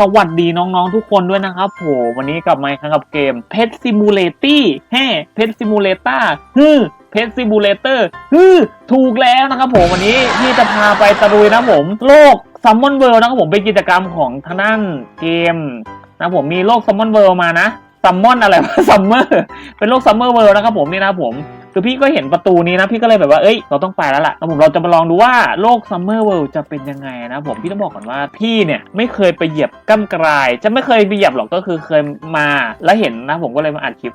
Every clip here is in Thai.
สวัสดีน้องๆทุกคนด้วยนะครับโหวันนี้กลับมาครั้งกับเกม Pet Simulator แฮ่ Pet Simulator ฮึเพชรซิมูเลเตอร์ฮึถูกแล้วนะครับผมวันนี้พี่จะพาไปตะลุยนะผมโลกซัมมอนเวิลด์นะครับผมเป็นกิจกรรมของทางด้านเกมนะผมมีโลกซัมมอนเวิลด์มานะซัมมอนอะไรวะซัมเมอร์เป็นโลกซัมเมอร์เวิลด์นะครับผมนี่นะผม คือพี่ก็เห็นประตูนี้นะพี่ก็เลยแบบว่าเอ้ยเราต้องไปแล้วล่ะแล้วผมเราจะมาลองดูว่าโลกซัมเมอร์เวิลด์จะเป็นยังไงนะผมพี่ต้องบอกก่อนว่าพี่เนี่ยไม่เคยไปเหยียบก้ำกรายจะไม่เคยไปเหยียบหรอกก็คือเคยมาแล้วเห็นนะผมก็เลยมาอัดคลิป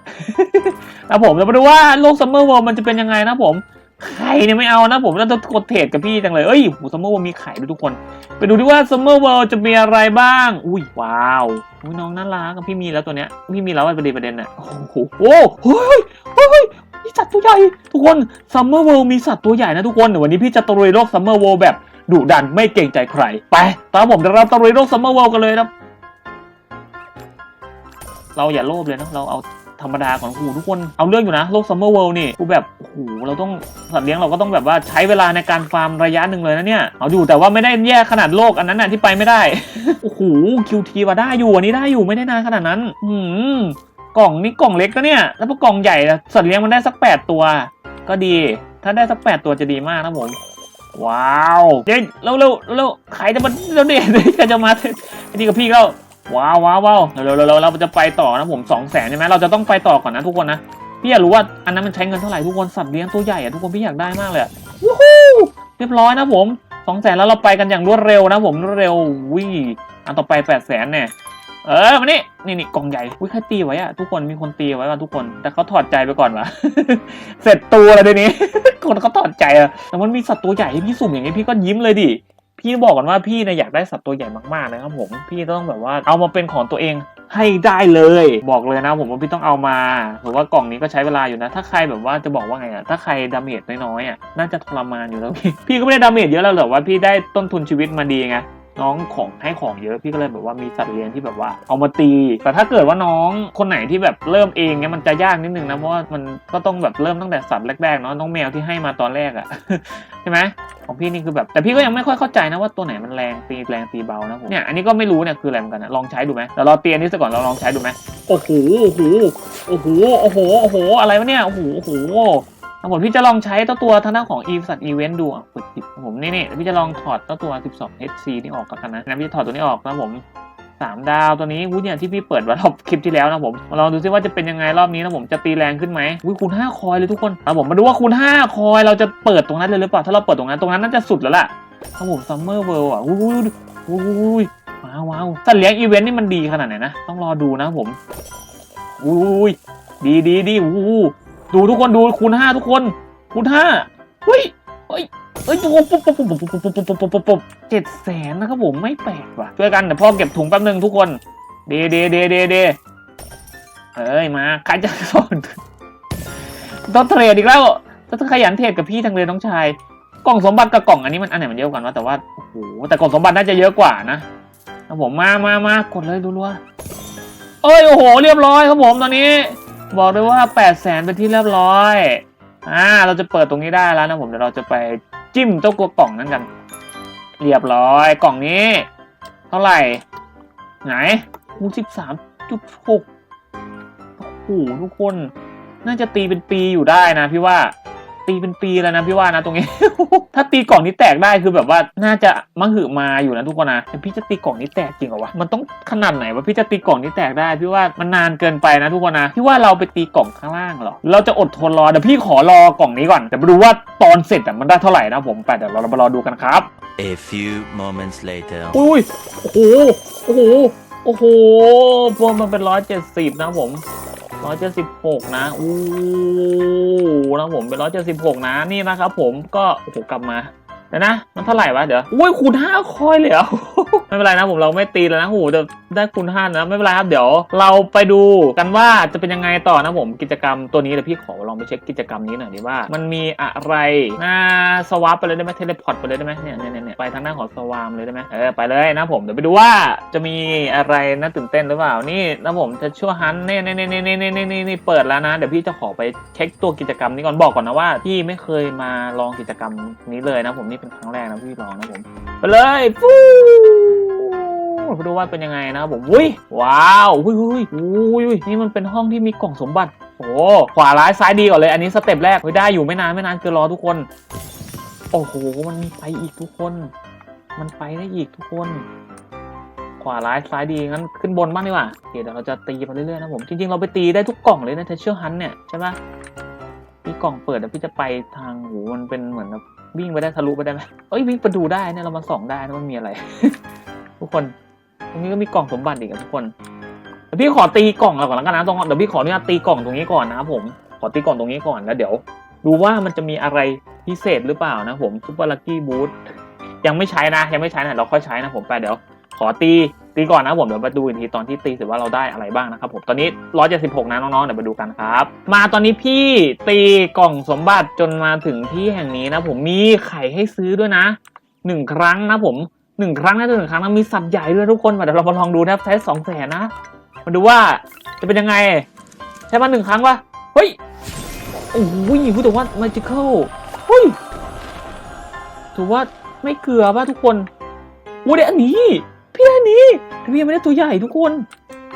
นะผมจะมาดูว่าโลกซัมเมอร์เวิลด์มันจะเป็นยังไงนะผมไข่เนี่ยไม่เอานะผมแล้วต้องกดเทรดกับพี่จังเลย เอ้ยซัมเมอร์เวิลด์มีไข่ด้วยทุกคน ไปดูดิว่าซัมเมอร์เวิลด์จะมีอะไรบ้าง อุ้ยว้าวอุ้ยน้องน่ารักพี่มีแล้วตัวเนี้ย พี่มีแล้วประเด็นประเด็นอะโอ้โหโอ้ยเฮ้ยเฮ้ย ญ่ทุกคนซัมเมอร์เวิลด์มีสัตว์ตัวใหญ่นะทุกคนเดี๋ยววันนี้พี่จะตะลุยโลกซัมเมอร์เวิลด์แบบดุดันไม่เกรงใจใคร ไป ตามผมเดี๋ยวเราตะลุยโลกซัมเมอร์เวิลด์กันเลยนะเราอย่าโลภเลยนะเราเอาธรรมดาก่อนโอ้โหทุกคนเอาเรื่องอยู่นะโลกซัมเมอร์เวิลด์นี่กูแบบโอ้โหเราต้องสัตว์เลี้ยงเราก็ต้องแบบว่าใช้เวลาในการฟาร์มระยะหนึ่งเลยนะเนี่ยเอาอยู่แต่ว่าไม่ได้แย่ขนาดโลกอันนั้นน่ะที่ไปไม่ได้โอ้โหคิวทีว่าได้อยู่อันนี้ได้อยู่ไม่ได้นานขนาดนั้น อืม กล่องนี่กล่องเล็กนะเนี่ย แล้วพอกล่องใหญ่อะสัตว์เลี้ยงมันได้สักแปดตัว ก็ดี ถ้าได้สักแปดตัวจะดีมากนะผม ว้าวเดี๋ยวเร็วเร็วเร็วใครจะมาเร็วเด็ดใครจะมาไอ้นี่กับพี่ก็ว้าวว้าวว้าวเร็วเร็วเร็วเราจะไปต่อนะผมสองแสนใช่ไหมเราจะต้องไปต่อก่อนนะทุกคนนะพี่อยากรู้ว่าอันนั้นมันใช้เงินเท่าไหร่ทุกคนสัตว์เลี้ยงตัวใหญ่อะทุกคนพี่อยากได้มากเลยวู้ฮู้เรียบร้อยนะผมสองแสนแล้วเราไปกันอย่างรวดเร็วนะผมรวดเร็ววิ่งอันต่อไปแปดแสนเนี่ย เออมานี่นี่นี่กล่องใหญ่อุ้ยใครตีไว้อะทุกคนมีคนตีไว้ว่ะทุกคน แต่เขาถอดใจไปก่อนวะ เสร็จตัวเลยเดี๋ยวนี้ คนเขาถอดใจอะแต่มันมีสัตว์ตัวใหญ่ให้พี่สุ่มอย่างนี้พี่ก็ยิ้มเลยดิพี่บอกก่อนว่าพี่เนี่ยอยากได้สัตว์ตัวใหญ่มากๆนะครับผมพี่ต้องแบบว่าเอามาเป็นของตัวเองให้ได้เลย บอกเลยนะผมว่าพี่ต้องเอามาหรือว่ากล่องนี้ก็ใช้เวลาอยู่นะ ถ้าใครแบบว่าจะบอกว่าไงอะถ้าใครดาเมจน้อยๆอะน่าจะทรมานอยู่แล้วพี่พี่ก็ไม่ได้ดาเมจเยอะแล้วหรอกว่าพี่ได้ต้นทุนชีวิตมาดีไง น้องของให้ของเยอะพี่ก็เลยแบบว่ามีสัตว์เลี้ยงที่แบบว่า เอามาตี แต่ถ้าเกิดว่าน้องคนไหนที่แบบเริ่มเองเนี่ยมันจะยากนิดนึงนะเพราะว่ามันก็ต้องแบบเริ่มตั้งแต่สัตว์แรกๆเนาะน้องแมวที่ให้มาตอนแรกอะใช่ไหมของพี่นี่คือแบบแต่พี่ก็ยังไม่ค่อยเข้าใจนะว่าตัวไหนมันแรงตีแรงตีเบานะผมเนี่ยอันนี้ก็ไม่รู้เนี่ยคืออะไรเหมือนกันนะลองใช้ดูไหมเดี๋ยวเราเตียนนี้ซะก่อนเราลองใช้ดูไหมโอ้โหโอ้โหโอ้โหโอ้โหโอ้โหอะไรวะเนี่ยโอ้โหโอ้โห ผมพี่จะลองใช้เจ้าตัวทางด้านของ e สัตว์อีเวนต์ดูอะเปิดครับผมนี่นี่พี่จะลองถอดเจ้าตัว 12 HC นี่ออกกันนะนะพี่จะถอดตัวนี้ออกนะผมสามดาวตัวนี้วุ้ยเนี่ยที่พี่เปิดว้รอบคลิปที่แล้วนะผมมาลองดูซิว่าจะเป็นยังไงรอบนี้นะผมจะตีแรงขึ้นไหมวุ้ยคูณ5คอยเลยทุกคนครับผมมาดูว่าคูณ5คอยเราจะเปิดตรงนั้นเลยหรือเปล่าถ้าเราเปิดตรงนั้นตรงนั้นน่าจะสุดแล้วล่ะครับผมซัมเมอร์เวิลด์อะวุ้ยวุ้ยวุ้ยวุ้ยว้าวว้าวสัตว์เลี้ยงอีเวนต์นี่มันดีขนาดไหนนะต้องรอดูนะผมวุ้ยดีดีดีวู้ ดูทุกคนดูคูณ5ทุกคนคูณห้าเฮ้ยเฮ้ยเฮ้ยปุ๊บปุ๊บปุ๊บปุ๊บปุ๊บปุ๊บปุ๊บปุ๊บปุ๊บปุ๊บเจ็ดแสนนะครับผมไม่แปลกว่ะช่วยกันเดี๋ยวพ่อเก็บถุงแป๊บนึงทุกคนเดเดเดเดเดเอ้ยมาใครจะสอนต้องเทรดอีกแล้วต้องขยันเทรดกับพี่ทั้งเลยน้องชาย กล่องสมบัติกับกล่องอันนี้มันอันไหนมันเยอะกว่ากันวะแต่ว่าโอ้โหแต่กล่องสมบัติน่าจะเยอะกว่านะครับผมมามามากดเลยรัวๆเอ้ยโอ้โห เรียบร้อยครับผมตอนนี้ บอกเลยว่าแปดแสนเป็นที่เรียบร้อย อ่า เราจะเปิดตรงนี้ได้แล้วนะผม เดี๋ยวเราจะไปจิ้มเจ้ากลัวกล่องนั้นกัน เรียบร้อย กล่องนี้ เท่าไหร่ ไหนคูสิบสามจุดหกโอ้โหทุกคน น่าจะตีเป็นปีอยู่ได้นะพี่ว่า ตีเป็นปีแล้วนะพี่ว่านะตรงนี้ ถ้าตีกล่องนี้แตกได้คือแบบว่าน่าจะมหึมาอยู่นะทุกคนนะแต่พี่จะตีกล่องนี้แตกจริงเหรอวะมันต้องขนาดไหนวะพี่จะตีกล่องนี้แตกได้พี่ว่ามันนานเกินไปนะทุกคนนะพี่ว่าเราไปตีกล่องข้างล่างเหรอเราจะอดทนรอเดี๋ยวพี่ขอรอกล่องนี้ก่อนเดี๋ยวมาดูว่าตอนเสร็จอะมันได้เท่าไหร่นะผมไปเดี๋ยวเรามารอดูกันครับ A few moments later. อุ้ยโอ้โหโอ้โหโอ้โหพวกมันเป็นร้อยเจ็ดสิบนะผม ร้อยเจ็ดสิบหกนะอู้นะผมเป็นร้อยเจ็ดสิบหกนะนี่นะครับผมก็โอ้โหกลับมา เดี๋ยวนะ มันเท่าไหร่วะเดี๋ยวอุ้ยคูณห้าคอยเลยเหรอไม่เป็นไรนะผมเราไม่ตีแล้วนะโอ้โหจะได้คูณห้านะไม่เป็นไรครับเดี๋ยว เราไปดูกันว่าจะเป็นยังไงต่อนะผมกิจกรรมตัวนี้เดี๋ยวพี่ขอลองไปเช็คกิจกรรมนี้หน่อยดีว่า มันมีอะไรน่าสวาปไปเลยได้ไหมเทเลพอร์ตไปเลยได้ไหมเนี่ยเนี่ยเนี่ยไปทางหน้าของสวามเลยได้ไหมเออไปเลยนะผมเดี๋ยวไปดูว่าจะมีอะไรน่าตื่นเต้นหรือเปล่านี่นะผมจะชั่วฮันเนี่ยเนี่ยเนี่ยเนี่ยเนี่ยเนี่ยเนี่ยเปิดแล้วนะเดี๋ยวพี่จะขอไปเช็คตัวกิจกรรมนี้ก่อนบอกก่อนนะว่าพี่ไม่เคยมาลองกิจกรรมนี้เลยนะผมนี่เป็นครั้งแรกนะพี่ลองนะผมไปเลยฟูมาดูว่าเป็นยังไงนะครับผมอุ้ยว้าวอุ้ยอุ้ยอุ้ยอุ้ยนี่มันเป็นห้องที่มีกล่องสมบัติโอ้โหขวาร้ายซ้ายดีก่อนเลย อันนี้สเต็ปแรกเฮ้ยได้อยู่ไม่นานไม่นานเกินรอทุกคน โอ้โหมันมีไปอีกทุกคน มันไปได้อีกทุกคน ขวาร้ายซ้ายดีงั้นขึ้นบนบ้างดีกว่าโอเคเดี๋ยวเราจะตีไปเรื่อยๆนะผมจริงๆเราไปตีได้ทุกกล่องเลยนะเทเชอร์ฮันเนี่ยใช่ปะมีกล่องเปิดแล้วพี่จะไปทางหูมันเป็นเหมือนแบบ วิ่งไปได้ทะลุไปได้ไหมเอ้ยวิ่งไปดูได้เนี่ยเรามาส่องได้นะมันมีอะไร ทุกคน ตรงนี้ก็มีกล่องสมบัติอีกทุกคนเดี๋ยวพี่ขอตีกล่องเราก่อนแล้วกันนะตรงเดี๋ยวพี่ขออนุญาตตีกล่องตรงนี้ก่อนนะครับผมขอตีกล่องตรงนี้ก่อนแล้วเดี๋ยวดูว่ามันจะมีอะไรพิเศษหรือเปล่านะผมซุปเปอร์ลักกี้บูทยังไม่ใช้นะ ยังไม่ใช้นะเราค่อยใช้นะผมไปเดี๋ยว ขอตี ตีก่อนนะผมเดี๋ยวมาดูอีกทีตอนที่ตีเสร็จว่าเราได้อะไรบ้างนะครับผมตอนนี้176นะน้องๆเดี๋ยวมาดูกันครับ มาตอนนี้พี่ตีกล่องสมบัติจนมาถึงที่แห่งนี้นะ ผมมีไข่ให้ซื้อด้วยนะหนึ่งครั้งนะผมหนึ่งครั้งนะหนึ่งครั้งนะมีสัตว์ใหญ่ด้วยทุกคนเดี๋ยวเรามาลองดูนะครับใช้สองแสนนะมาดูว่าจะเป็นยังไงใช่มาหนึ่งครั้งปะเฮ้ยโอ้โหพูดถึงว่า magical เฮ้ยถือว่าไม่เกลือป่ะทุกคนวูได้อันนี้ พี่ได้อันนี้แต่พี่ยังไม่ได้ตัวใหญ่ทุกคน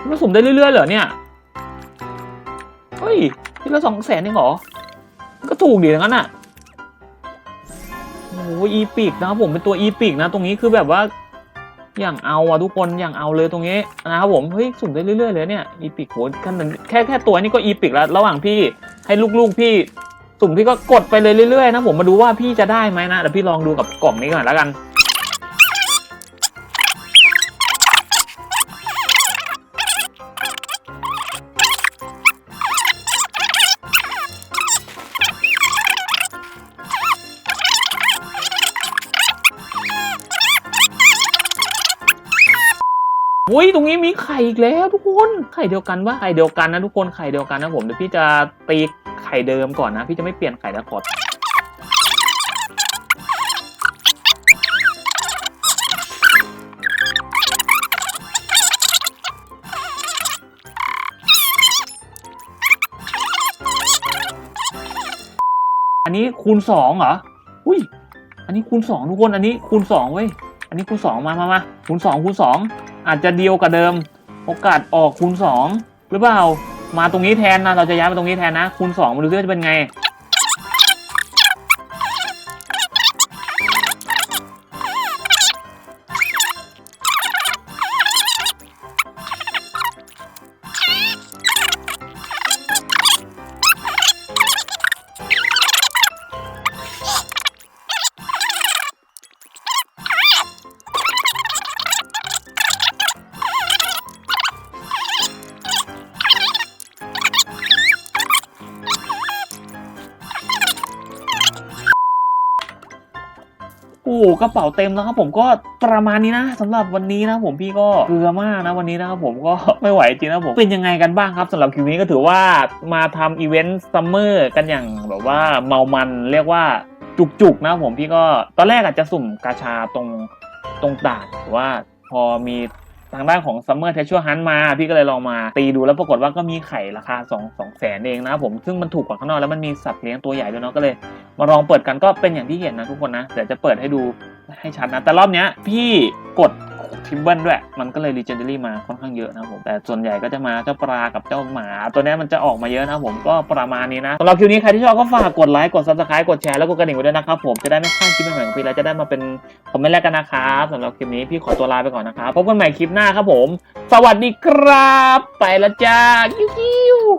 มันสมได้เรื่อยๆเหรอเนี่ยเฮ้ยที่ละสองแสนเองเหรอก็ถูกดีงนั้นอะโอ้โหอีพิกนะครับผมเป็นตัวอีพิกนะ ตรงนี้คือแบบว่า อย่างเอาอะทุกคนอย่างเอาเลยตรงนี้นะครับผมเฮ้ยสุ่มได้เรื่อยๆเลยเนี่ยอีพิกโหขนาดแค่แค่ตัวนี้ก็อีพิกแล้ว ระหว่างพี่ให้ลูกๆพี่สุ่มพี่ก็กดไปเลยเรื่อยๆนะผมมาดูว่าพี่จะได้ไหมนะเดี๋ยวพี่ลองดูกับกล่องนี้ก่อนแล้วกัน อุ้ยตรงนี้มีไข่อีกแล้วทุกคนไข่เดียวกันวะไข่เดียวกันนะทุกคนไข่เดียวกันนะผมเดี๋ยวพี่จะตีไข่เดิมก่อนนะ พี่จะไม่เปลี่ยนไข่แล้วขออันนี้คูณสองเหรออุ้ยอันนี้คูณสองทุกคนอันนี้คูณสองเว้ยอันนี้คูณสองมามามาคูณสองคูณสอง อาจจะเดียวกับเดิม โอกาสออกคูณสองหรือเปล่า มาตรงนี้แทนนะ เราจะย้ายมาตรงนี้แทนนะ คูณสองมาดูซิว่าจะเป็นไง อ้กระเป๋าเต็มแล้วครับผมก็ประมาณนี้นะสำหรับวันนี้นะผมพี่ก็เกลือมากนะวันนี้นะครับผมก็ไม่ไหวจริงนะผมเป็นยังไงกันบ้างครับสำหรับคลิปนี้ก็ถือว่ามาทำอีเวนต์ซัมเมอร์กันอย่างแบบว่าเมามันเรียกว่าจุกๆนะผมพี่ก็ตอนแรกอาจจะสุ่มกาชาตรงตรงด่านแต่ว่าพอมี ทางด้านของซัมเมอร์เทชัวฮันมา พี่ก็เลยลองมาตีดูแล้วปรากฏว่าก็มีไข่ราคา 2 2แสนเองนะผม ซึ่งมันถูกกว่าข้างนอกแล้วมันมีสัตว์เลี้ยงตัวใหญ่ด้วยเนาะก็เลย มาลองเปิดกันก็เป็นอย่างที่เห็นนะทุกคนนะเดี๋ยวจะเปิดให้ดูให้ชัดนะ แต่รอบเนี้ยพี่กด ทิมเบิลด้วย มันก็เลยรีเจนเดอรี่มาค่อนข้างเยอะนะผม แต่ส่วนใหญ่ก็จะมาเจ้าปลากับเจ้าหมา ตัวนี้มันจะออกมาเยอะนะผมก็ประมาณนี้นะสำหรับคลิปนี้ใครที่ชอบก็ฝากกดไลค์กด subscribe กดแชร์แล้วกดกระดิ่งไว้ด้วยนะครับผมจะได้ไม่พลาดคลิปใหม่ๆของพี่แล้วจะได้มาเป็นคอมเมนต์แรกกันนะครับสำหรับคลิปนี้พี่ขอตัวลาไปก่อนนะครับพบกันใหม่คลิปหน้าครับผม สวัสดีครับ ไปแล้วจ้ากิ้ว